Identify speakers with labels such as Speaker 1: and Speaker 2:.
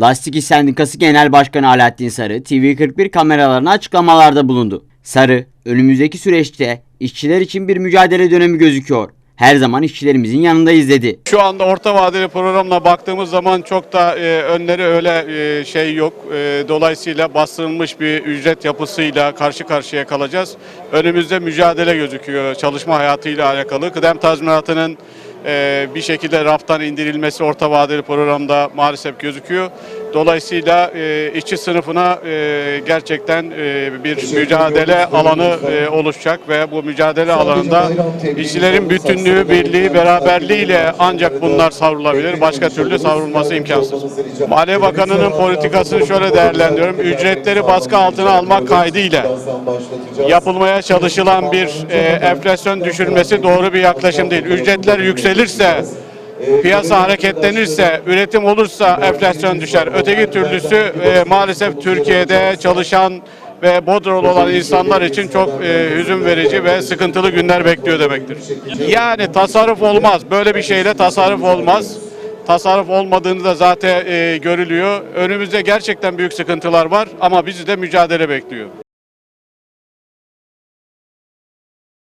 Speaker 1: Lastik İş Sendikası Genel Başkanı Alaaddin Sarı, TV41 kameralarına açıklamalarda bulundu. Sarı, önümüzdeki süreçte işçiler için bir mücadele dönemi gözüküyor. Her zaman işçilerimizin yanındayız dedi.
Speaker 2: Şu anda orta vadeli programla baktığımız zaman çok da e, önleri öyle e, şey yok. E, dolayısıyla bastırılmış bir ücret yapısıyla karşı karşıya kalacağız. Önümüzde mücadele gözüküyor çalışma hayatıyla alakalı. Kıdem tazminatının bir şekilde raftan indirilmesi orta vadeli programda maalesef gözüküyor. Dolayısıyla e, işçi sınıfına e, gerçekten e, bir mücadele alanı e, oluşacak ve bu mücadele alanında işçilerin bütünlüğü, birliği, beraberliğiyle ancak bunlar savrulabilir. Başka türlü savrulması imkansız. Maliye Bakanı'nın politikasını şöyle değerlendiriyorum. Ücretleri baskı altına almak kaydıyla yapılmaya çalışılan bir e, enflasyon düşürmesi doğru bir yaklaşım değil. Ücretler yükselirse piyasa hareketlenirse, üretim olursa enflasyon düşer. Öteki türlüsü e, maalesef Türkiye'de çalışan ve Bodrum'da olan insanlar için çok e, hüzün verici ve sıkıntılı günler bekliyor demektir. Yani tasarruf olmaz. Böyle bir şeyle tasarruf olmaz. Tasarruf olmadığını da zaten e, görülüyor. Önümüzde gerçekten büyük sıkıntılar var ama bizi de mücadele bekliyor.